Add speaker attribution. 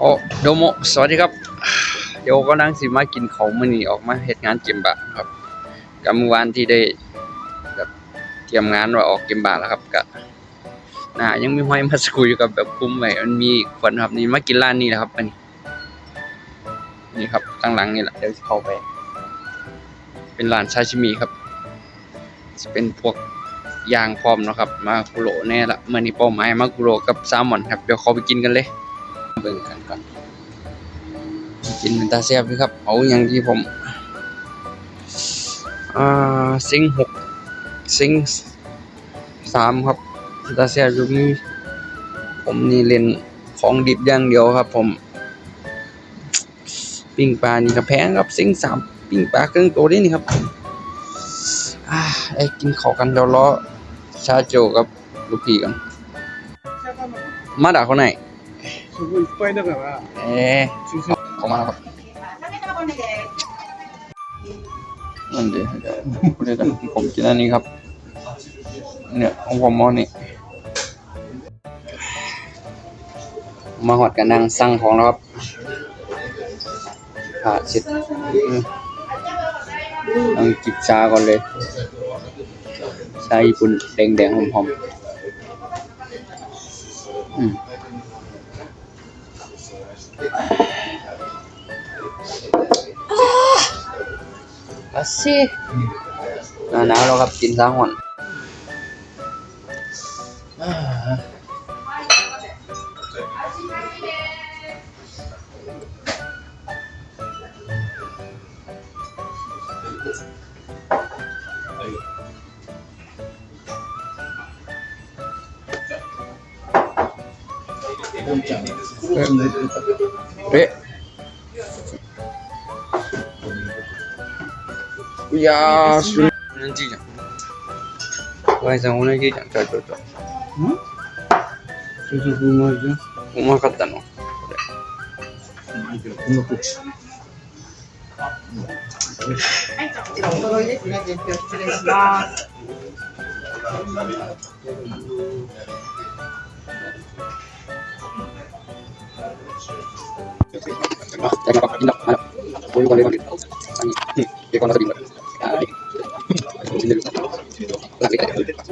Speaker 1: โอ้โดโมสวัสดีครับ เดี๋ยวก็นั่งสิมากินขาวมื้อนี้ออกมาเฮ็ดงานเก็บบะครับกับเมื่อวานที่ได้แบบเตรียมงานว่าออกเก็บบะแล้วครับก็น่ายังมีห้อยมาสกุยกับแบบคุ้มไว้มันมีคนครับนี่มากินร้านนี้แหละครับอันนี้นี่ครับข้างหลังนี่แหละเดี๋ยวเข้าไป เป็นร้านซาชิมิครับ จะเป็นพวกยางพร้อมนะครับ มากุโรแน่ละเมื่อนี้เป้าหมายมากุโรกับแซลมอนครับเดี๋ยวเขาไปกินกันเลย เบิ่งกันก่อนกินเป็นตาแซ่บด้วยครับ เอาอย่างที่ผม อ่าซิงหกซิงสามครับตาแซ่บอยู่มีผมนี่เล่นของดิบอย่างเดียวครับ ผม ปิ้งปลานี่ก็แพงครับซิงสามปิ้งปลาเครื่องโตนี่นี่ครับอ่าได้กินข้าวกันเดี๋ยวรอชาโจกับลูกพี่กันมาด่าคนไหน
Speaker 2: 저거 이빠이가
Speaker 1: เอ๊
Speaker 2: 주
Speaker 1: 소 ขอมาครับนั่นเดี๋ยวผมกินอันนี้ครับ เนี่ยของผมมอนี่ มาหอดกันนางสั่งของรอบผ่าเสร็จอืมนั่งจิบชาก่อนเลย ชาญี่ปุ่นแดงๆหอมๆอม อาซิหน้าหนาวแล้วครับกินซาห่อนเอ๊ะ いやー、する。何時じゃん。おやさん、同じじゃん。ちょいちょいちょい。
Speaker 2: 抽選うまいじゃん？
Speaker 1: うまかったの？
Speaker 2: うまいけど、こんなこっち。
Speaker 3: お揃いですね。伝票失礼します。
Speaker 1: Ah, pakai tindak. Mana? Boleh, boleh, boleh. Ini, Gracias.